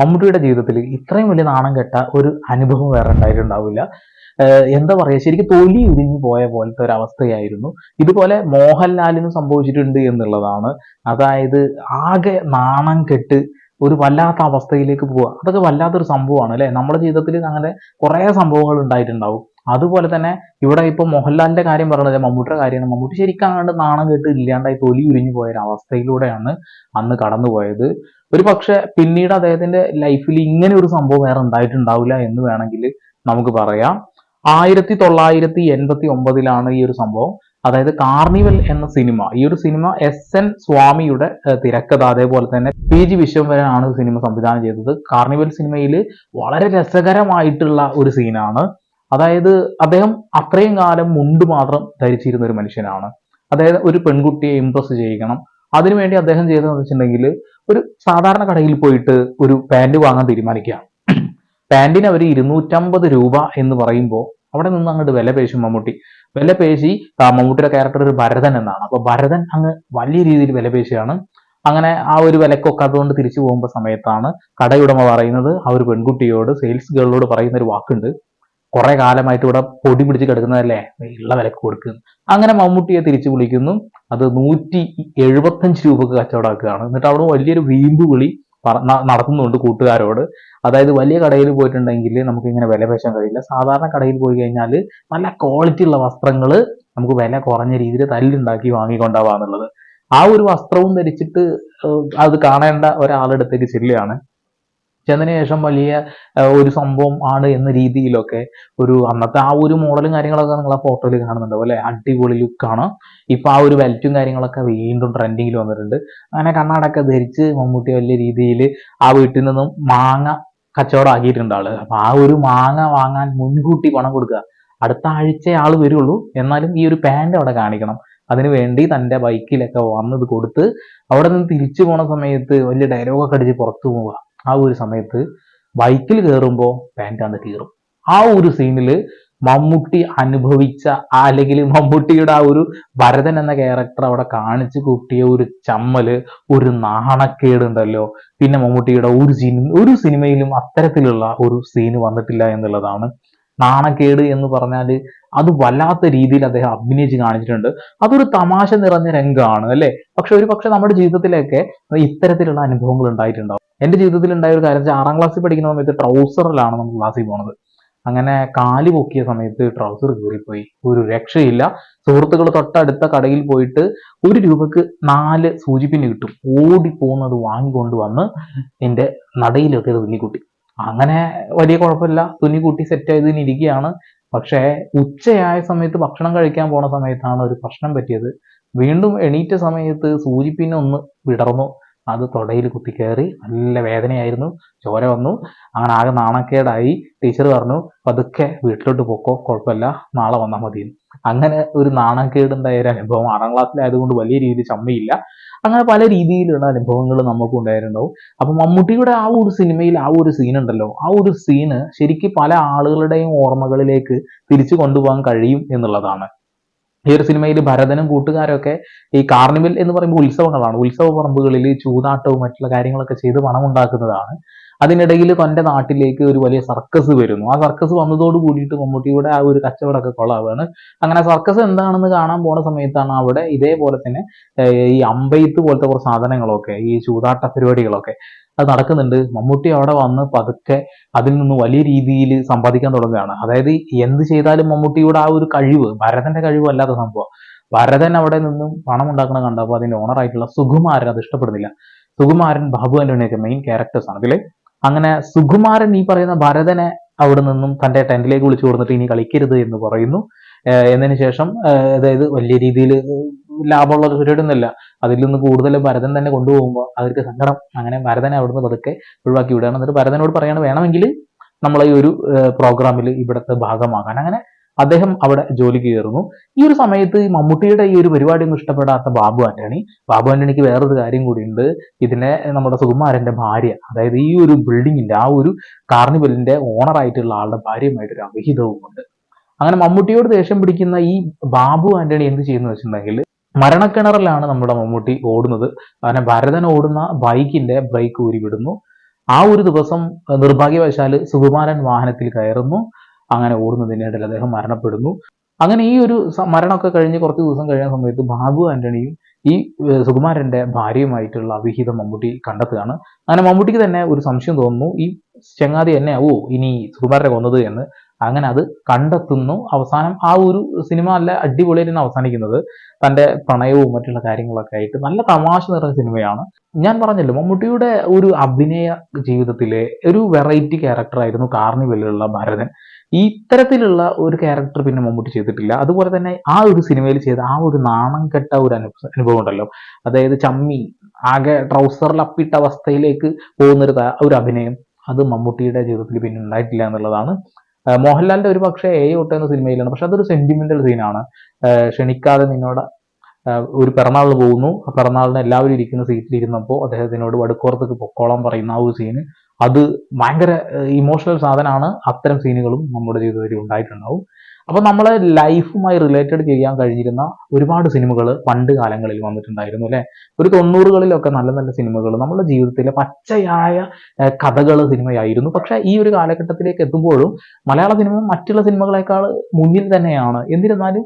മമ്മൂട്ടിയുടെ ജീവിതത്തിൽ ഇത്രയും വലിയ നാണം കെട്ട ഒരു അനുഭവം വേറെ ഉണ്ടായിട്ടുണ്ടാവില്ല. എന്താ പറയുക ശരിക്കും തൊലി ഉരിഞ്ഞു പോയ പോലത്തെ ഒരു അവസ്ഥയായിരുന്നു. ഇതുപോലെ മോഹൻലാലിനും സംഭവിച്ചിട്ടുണ്ട് എന്നുള്ളതാണ്. അതായത് ആകെ നാണം കെട്ട് ഒരു വല്ലാത്ത അവസ്ഥയിലേക്ക് പോവുക. അതൊക്കെ വല്ലാത്തൊരു സംഭവമാണ് അല്ലെ? നമ്മുടെ ജീവിതത്തിൽ അങ്ങനെ കുറേ സംഭവങ്ങൾ ഉണ്ടായിട്ടുണ്ടാവും. അതുപോലെ തന്നെ ഇവിടെ ഇപ്പൊ മോഹൻലാലിന്റെ കാര്യം പറഞ്ഞത് മമ്മൂട്ടിയുടെ കാര്യമാണ്. മമ്മൂട്ടി ശരിക്കും അങ്ങോട്ട് നാണം കെട്ട് ഇല്ലാണ്ടായി തൊലി ഉരിഞ്ഞു പോയ ഒരു അവസ്ഥയിലൂടെയാണ് അന്ന് കടന്നുപോയത്. ഒരു പക്ഷെ പിന്നീട് അദ്ദേഹത്തിന്റെ ലൈഫിൽ ഇങ്ങനെ ഒരു സംഭവം വേറെ ഉണ്ടായിട്ടുണ്ടാവില്ല എന്ന് വേണമെങ്കിൽ നമുക്ക് പറയാം. ആയിരത്തി തൊള്ളായിരത്തി എൺപത്തി ഒമ്പതിലാണ് ഈ ഒരു സംഭവം. അതായത് കാർണിവൽ എന്ന സിനിമ ഈ ഒരു സിനിമ എസ് എൻ സ്വാമിയുടെ തിരക്കഥ അതേപോലെ തന്നെ പി ജി വിശ്വംവരനാണ് സിനിമ സംവിധാനം ചെയ്തത്. കാർണിവൽ സിനിമയിൽ വളരെ രസകരമായിട്ടുള്ള ഒരു സീനാണ്. അതായത് അദ്ദേഹം അത്രയും കാലം മുണ്ട് മാത്രം ധരിച്ചിരുന്ന ഒരു മനുഷ്യനാണ്. അതായത് ഒരു പെൺകുട്ടിയെ ഇംപ്രസ് ചെയ്യിക്കണം. അതിനുവേണ്ടി അദ്ദേഹം ചെയ്തതെന്ന് വെച്ചിട്ടുണ്ടെങ്കിൽ ഒരു സാധാരണ കടയിൽ പോയിട്ട് ഒരു പാന്റ് വാങ്ങാൻ തീരുമാനിക്കുക. പാന്റിന് അവർ ഇരുന്നൂറ്റമ്പത് രൂപ എന്ന് പറയുമ്പോൾ അവിടെ നിന്ന് അങ്ങോട്ട് വില പേശും മമ്മൂട്ടി. വില പേശി മമ്മൂട്ടിയുടെ ക്യാരക്ടർ ഒരു ഭരതൻ എന്നാണ്. അപ്പൊ ഭരതൻ അങ്ങ് വലിയ രീതിയിൽ വില പേശിയാണ് അങ്ങനെ ആ ഒരു വിലക്കൊക്കെ അതുകൊണ്ട് തിരിച്ചു പോകുമ്പോൾ സമയത്താണ് കടയുടമ പറയുന്നത് ആ ഒരു പെൺകുട്ടിയോട് സെയിൽസ് ഗേളിനോട് പറയുന്ന ഒരു വാക്കുണ്ട്. കുറെ കാലമായിട്ട് ഇവിടെ പൊടി പിടിച്ച് കിടക്കുന്നതല്ലേ? ഉള്ള വിലക്ക് കൊടുക്കുന്നു അങ്ങനെ മമ്മൂട്ടിയെ തിരിച്ചു വിളിക്കുന്നു. അത് നൂറ്റി എഴുപത്തഞ്ച് രൂപക്ക് കച്ചവടമാക്കുകയാണ് എന്നിട്ട് അവിടെ വലിയൊരു വീമ്പ് വിളി നടത്തുന്നുണ്ട് കൂട്ടുകാരോട്. അതായത് വലിയ കടയിൽ പോയിട്ടുണ്ടെങ്കിൽ നമുക്ക് ഇങ്ങനെ വില പേശാൻ കഴിയില്ല. സാധാരണ കടയിൽ പോയി കഴിഞ്ഞാൽ നല്ല ക്വാളിറ്റി ഉള്ള വസ്ത്രങ്ങൾ നമുക്ക് വില കുറഞ്ഞ രീതിയിൽ തല്ലുണ്ടാക്കി വാങ്ങിക്കൊണ്ടാവാന്നുള്ളത്. ആ ഒരു വസ്ത്രവും ധരിച്ചിട്ട് അത് കാണേണ്ട ഒരാളെടുത്തേക്ക് ചെല്ലുകയാണ്. ചെന്നതിന് വലിയ ഒരു സംഭവം ആണ് എന്ന രീതിയിലൊക്കെ ഒരു അന്നത്തെ ആ ഒരു മോഡലും കാര്യങ്ങളൊക്കെ നിങ്ങൾ ആ ഫോട്ടോയിൽ കാണുന്നുണ്ടാവും അല്ലെ? അടിപൊളി ലുക്കാണ് ഇപ്പൊ ആ ഒരു വെൽറ്റും കാര്യങ്ങളൊക്കെ വീണ്ടും ട്രെൻഡിങ്ങിൽ വന്നിട്ടുണ്ട്. അങ്ങനെ കണ്ണാടൊക്കെ ധരിച്ച് മമ്മൂട്ടി വലിയ രീതിയിൽ ആ വീട്ടിൽ നിന്നും മാങ്ങ കച്ചവടം ആക്കിയിട്ടുണ്ട് ആൾ. അപ്പൊ ആ ഒരു മാങ്ങ വാങ്ങാൻ മുൻകൂട്ടി പണം കൊടുക്കുക. അടുത്ത ആഴ്ച ആൾ വരുള്ളൂ. എന്നാലും ഈ ഒരു പാന്റ് അവിടെ കാണിക്കണം. അതിനു വേണ്ടി തന്റെ ബൈക്കിലൊക്കെ വന്നത് കൊടുത്ത് അവിടെ നിന്ന് തിരിച്ചു പോണ സമയത്ത് വലിയ ഡയലോഗൊക്കെ അടിച്ച് പുറത്തു പോവുക. ആ ഒരു സമയത്ത് ബൈക്കിൽ കയറുമ്പോൾ പാന്റ് അന്ന് കീറും. ആ ഒരു സീനിൽ മമ്മൂട്ടി അനുഭവിച്ച അല്ലെങ്കിൽ മമ്മൂട്ടിയുടെ ആ ഒരു ഭരതൻ എന്ന ക്യാരക്ടർ അവിടെ കാണിച്ചു കൂട്ടിയ ഒരു ചമ്മൽ ഒരു നാണക്കേടുണ്ടല്ലോ പിന്നെ മമ്മൂട്ടിയുടെ ഒരു സിനിമ ഒരു സിനിമയിലും അത്തരത്തിലുള്ള ഒരു സീന് വന്നിട്ടില്ല എന്നുള്ളതാണ് നാണക്കേട് എന്ന് പറഞ്ഞാൽ അത് വല്ലാത്ത രീതിയിൽ അദ്ദേഹം അഭിനയിച്ച് കാണിച്ചിട്ടുണ്ട്. അതൊരു തമാശ നിറഞ്ഞ രംഗമാണ് അല്ലേ? പക്ഷെ ഒരു പക്ഷെ നമ്മുടെ ജീവിതത്തിലൊക്കെ ഇത്തരത്തിലുള്ള അനുഭവങ്ങൾ ഉണ്ടായിട്ടുണ്ടാവും. എന്റെ ജീവിതത്തിൽ ഉണ്ടായ ഒരു കാര്യം വെച്ചാൽ ആറാം ക്ലാസ്സിൽ പഠിക്കുന്ന സമയത്ത് ട്രൗസറിലാണ് നമ്മൾ ക്ലാസ്സിൽ പോണത്. അങ്ങനെ കാൽ പൊക്കിയ സമയത്ത് ട്രൗസർ കീറിപ്പോയി. ഒരു രക്ഷയില്ല. സുഹൃത്തുക്കൾ തൊട്ടടുത്ത കടയിൽ പോയിട്ട് ഒരു രൂപക്ക് നാല് സൂചിപ്പിന് കിട്ടും. ഓടി പോകുന്നത് വാങ്ങിക്കൊണ്ട് വന്ന് എന്റെ നടയിലൊക്കെ തുന്നിക്കൂട്ടി അങ്ങനെ വലിയ കുഴപ്പമില്ല. തുന്നിക്കൂട്ടി സെറ്റ് ചെയ്ത് ഇരിക്കുകയാണ്. പക്ഷേ ഉച്ചയായ സമയത്ത് ഭക്ഷണം കഴിക്കാൻ പോണ സമയത്താണ് ഒരു പ്രശ്നം പറ്റിയത്. വീണ്ടും എണീറ്റ സമയത്ത് സൂചിപ്പിന്നെ ഒന്ന് വിടർന്നു. അത് തൊടയിൽ കുത്തിക്കയറി നല്ല വേദനയായിരുന്നു. ചോര വന്നു. അങ്ങനെ ആകെ നാണക്കേടായി. ടീച്ചർ പറഞ്ഞു പതുക്കെ വീട്ടിലോട്ട് പോക്കോ കുഴപ്പമില്ല നാളെ വന്നാൽ മതി. അങ്ങനെ ഒരു നാണക്കേടുണ്ടായ ഒരു അനുഭവം ആറാം ക്ലാസ്സിലായതുകൊണ്ട് വലിയ രീതിയിൽ ചമ്മയില്ല. അങ്ങനെ പല രീതിയിലുള്ള അനുഭവങ്ങൾ നമുക്ക് ഉണ്ടായിട്ടുണ്ടാവും. അപ്പൊ മമ്മൂട്ടിയുടെ ആ ഒരു സിനിമയിൽ ആ ഒരു സീൻ ഉണ്ടല്ലോ. ആ ഒരു സീന് ശരിക്കും പല ആളുകളുടെയും ഓർമ്മകളിലേക്ക് തിരിച്ചു കൊണ്ടുപോകാൻ കഴിയും എന്നുള്ളതാണ്. ഈ ഒരു സിനിമയിൽ ഭരതനും കൂട്ടുകാരൊക്കെ ഈ കാർണിവൽ എന്ന് പറയുമ്പോൾ ഉത്സവങ്ങളാണ്. ഉത്സവ പറമ്പുകളിൽ ചൂതാട്ടവും മറ്റുള്ള കാര്യങ്ങളൊക്കെ ചെയ്ത് പണം ഉണ്ടാക്കുന്നതാണ് അതിനിടയിൽ തന്റെ നാട്ടിലേക്ക് ഒരു വലിയ സർക്കസ് വരുന്നു. ആ സർക്കസ് വന്നതോട് കൂടിയിട്ട് മമ്മൂട്ടിയുടെ ആ ഒരു കച്ചവടമൊക്കെ കൊള്ളാവാണ് അങ്ങനെ സർക്കസ് എന്താണെന്ന് കാണാൻ പോണ സമയത്താണ് അവിടെ ഇതേപോലെ തന്നെ ഈ അമ്പെയ്ത്ത് പോലത്തെ കുറച്ച് സാധനങ്ങളൊക്കെ ഈ ചൂതാട്ട പരിപാടികളൊക്കെ അത് നടക്കുന്നുണ്ട്. മമ്മൂട്ടി അവിടെ വന്ന് പതുക്കെ അതിൽ നിന്ന് വലിയ രീതിയിൽ സമ്പാദിക്കാൻ തുടങ്ങുകയാണ്. അതായത് എന്ത് ചെയ്താലും മമ്മൂട്ടിയുടെ ആ ഒരു കഴിവ് ഭരതന്റെ കഴിവ് അല്ലാത്ത സംഭവം. ഭരതൻ അവിടെ നിന്നും പണം ഉണ്ടാക്കണം കണ്ടപ്പോൾ അതിന്റെ ഓണറായിട്ടുള്ള സുകുമാരൻ അത് ഇഷ്ടപ്പെടുന്നില്ല. സുകുമാരൻ ബാബു ആന്റണിയൊക്കെ മെയിൻ ക്യാരക്ടേഴ്സ് ആണ്. അതിലെ അങ്ങനെ സുകുമാരൻ ഈ പറയുന്ന ഭരതനെ അവിടെ നിന്നും തന്റെ ടെന്റിലേക്ക് വിളിച്ചു കൊടുത്തിട്ട് ഇനി കളിക്കരുത് എന്ന് പറയുന്നു. എന്നതിന് ശേഷം അതായത് വലിയ രീതിയിൽ ലാഭമുള്ള ഒരു ഒന്നുമില്ല. അതിൽ നിന്ന് കൂടുതൽ ഭരതൻ തന്നെ കൊണ്ടുപോകുമ്പോൾ അവർക്ക് സങ്കടം. അങ്ങനെ ഭരതനെ അവിടുന്ന് പതുക്കെ ഒഴിവാക്കി വിടുകയാണ്. എന്നിട്ട് ഭരതനോട് പറയാണ് വേണമെങ്കിൽ നമ്മൾ ഈ ഒരു പ്രോഗ്രാമിൽ ഇവിടുത്തെ ഭാഗമാകാൻ. അങ്ങനെ അദ്ദേഹം അവിടെ ജോലി കയറുന്നു. ഈ ഒരു സമയത്ത് മമ്മൂട്ടിയുടെ ഈ ഒരു പരിപാടി ഒന്നും ഇഷ്ടപ്പെടാത്ത ബാബു ആന്റണി. ബാബു ആന്റണിക്ക് വേറൊരു കാര്യം കൂടിയുണ്ട്. ഇതിനെ നമ്മുടെ സുകുമാരന്റെ ഭാര്യ അതായത് ഈ ഒരു ബിൽഡിങ്ങിന്റെ ആ ഒരു കാർണിവലിന്റെ ഓണർ ആയിട്ടുള്ള ആളുടെ ഭാര്യയുമായിട്ട് ഒരു അവിഹിതവുമുണ്ട് അങ്ങനെ മമ്മൂട്ടിയോട് ദേഷ്യം പിടിക്കുന്ന ഈ ബാബു ആന്റണി എന്ത് ചെയ്യുന്നു വെച്ചിട്ടുണ്ടെങ്കിൽ മരണക്കിണറിലാണ് നമ്മുടെ മമ്മൂട്ടി ഓടുന്നത്. അങ്ങനെ ഭരതൻ ഓടുന്ന ബൈക്കിന്റെ ബ്രേക്ക് ഊരി വിടുന്നു ആ ഒരു ദിവസം നിർഭാഗ്യവശാൽ സുകുമാരൻ വാഹനത്തിൽ കയറുന്നു. അങ്ങനെ ഓടുന്നതിനിടയിൽ അദ്ദേഹം മരണപ്പെടുന്നു. അങ്ങനെ ഈ ഒരു മരണമൊക്കെ കഴിഞ്ഞ് കുറച്ച് ദിവസം കഴിഞ്ഞ സമയത്ത് ബാബു ആന്റണിയും ഈ സുകുമാരന്റെ ഭാര്യയുമായിട്ടുള്ള അവിഹിതം മമ്മൂട്ടി കണ്ടെത്തുകയാണ്. അങ്ങനെ മമ്മൂട്ടിക്ക് തന്നെ ഒരു സംശയം തോന്നുന്നു ഈ ചങ്ങാതി എന്നെ ഓ ഇനി സുകുമാരനെ കൊന്നത് എന്ന്. അങ്ങനെ അത് കണ്ടെത്തുന്നു. അവസാനം ആ ഒരു സിനിമ നല്ല നിന്ന് അവസാനിക്കുന്നത്. തന്റെ പ്രണയവും മറ്റുള്ള കാര്യങ്ങളൊക്കെ ആയിട്ട് നല്ല തമാശ നിറഞ്ഞ സിനിമയാണ്. ഞാൻ പറഞ്ഞല്ലോ മമ്മൂട്ടിയുടെ ഒരു അഭിനയ ജീവിതത്തിലെ ഒരു വെറൈറ്റി ക്യാരക്ടർ ആയിരുന്നു കാർണിവലിലുള്ള ഭരതൻ. ഇത്തരത്തിലുള്ള ഒരു ക്യാരക്ടർ പിന്നെ മമ്മൂട്ടി ചെയ്തിട്ടില്ല. അതുപോലെ തന്നെ ആ ഒരു സിനിമയിൽ ചെയ്ത ആ ഒരു നാണം കെട്ട ഒരു അനുഭവ ഉണ്ടല്ലോ. അതായത് ചമ്മി ആകെ ട്രൗസറിൽ അപ്പിട്ട അവസ്ഥയിലേക്ക് പോകുന്നൊരു ഒരു അഭിനയം അത് മമ്മൂട്ടിയുടെ ജീവിതത്തിൽ പിന്നെ ഉണ്ടായിട്ടില്ല എന്നുള്ളതാണ്. മോഹൻലാലിന്റെ ഒരു പക്ഷേ ഏ ഒട്ട എന്ന സിനിമയിലാണ് പക്ഷെ അതൊരു സെന്റിമെന്റൽ സീനാണ് ക്ഷണിക്കാതെ നിന്നോട് ഒരു പിറന്നാളിന് പോകുന്നു. പിറന്നാളിന് എല്ലാവരും ഇരിക്കുന്ന സീറ്റിൽ ഇരുന്നപ്പോൾ അദ്ദേഹത്തിനോട് വടുക്കോർത്തേക്ക് പൊക്കോളം പറയുന്ന ആ ഒരു സീന് അത് ഭയങ്കര ഇമോഷണൽ സാധനമാണ്. അത്തരം സീനുകളും നമ്മുടെ ജീവിതത്തിൽ ഉണ്ടായിട്ടുണ്ടാവും. അപ്പൊ നമ്മളെ ലൈഫുമായി റിലേറ്റഡ് ചെയ്യാൻ കഴിഞ്ഞിരുന്ന ഒരുപാട് സിനിമകൾ പണ്ട് കാലങ്ങളിൽ വന്നിട്ടുണ്ടായിരുന്നു അല്ലെ? ഒരു തൊണ്ണൂറുകളിലൊക്കെ നല്ല നല്ല സിനിമകൾ നമ്മുടെ ജീവിതത്തിലെ പച്ചയായ കഥകൾ സിനിമയായിരുന്നു പക്ഷേ ഈ ഒരു കാലഘട്ടത്തിലേക്ക് എത്തുമ്പോഴും മലയാള സിനിമ മറ്റുള്ള സിനിമകളെക്കാൾ മുന്നിൽ തന്നെയാണ്. എന്നിരുന്നാലും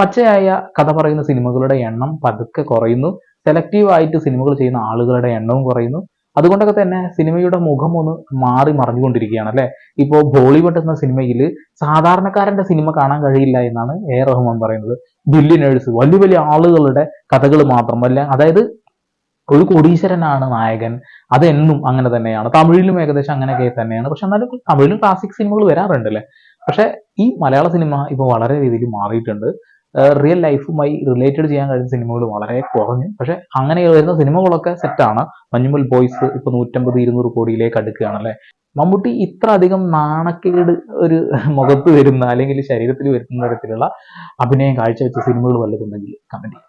പച്ചയായ കഥ പറയുന്ന സിനിമകളുടെ എണ്ണം പതുക്കെ കുറയുന്നു. സെലക്റ്റീവ് ആയിട്ട് സിനിമകൾ ചെയ്യുന്ന ആളുകളുടെ എണ്ണവും കുറയുന്നു. അതുകൊണ്ടൊക്കെ തന്നെ സിനിമയുടെ മുഖം ഒന്ന് മാറി മറിഞ്ഞുകൊണ്ടിരിക്കുകയാണ് അല്ലെ? ഇപ്പോൾ ബോളിവുഡ് എന്ന സിനിമയിൽ സാധാരണക്കാരന്റെ സിനിമ കാണാൻ കഴിയില്ല എന്നാണ് എ. റഹ്മാൻ പറയുന്നത്. ബില്ലിനേഴ്സ് വലിയ വലിയ ആളുകളുടെ കഥകൾ മാത്രമല്ല അതായത് ഒരു കോടീശ്വരനാണ് നായകൻ അതെന്നും അങ്ങനെ തന്നെയാണ്. തമിഴിലും ഏകദേശം അങ്ങനെയൊക്കെ തന്നെയാണ്. പക്ഷെ എന്നാലും തമിഴിലും ക്ലാസിക് സിനിമകൾ വരാറുണ്ട് അല്ലേ? പക്ഷെ ഈ മലയാള സിനിമ ഇപ്പോൾ വളരെ രീതിയിൽ മാറിയിട്ടുണ്ട്. റിയൽ ലൈഫുമായി റിലേറ്റഡ് ചെയ്യാൻ കഴിയുന്ന സിനിമകൾ വളരെ കുറഞ്ഞു. പക്ഷെ അങ്ങനെ വരുന്ന സിനിമകളൊക്കെ സെറ്റാണ് മഞ്ഞുമൽ ബോയ്സ് ഇപ്പൊ നൂറ്റമ്പത് ഇരുന്നൂറ് കോടിയിലേക്ക് അടുക്കുകയാണ് അല്ലെ? മമ്മൂട്ടി ഇത്ര അധികം നാണക്കേട് ഒരു മുഖത്ത് വരുന്ന അല്ലെങ്കിൽ ശരീരത്തിൽ വരുന്ന തരത്തിലുള്ള അഭിനയം കാഴ്ചവെച്ച സിനിമകൾ വല്ലതുണ്ടെങ്കിൽ കമന്റ്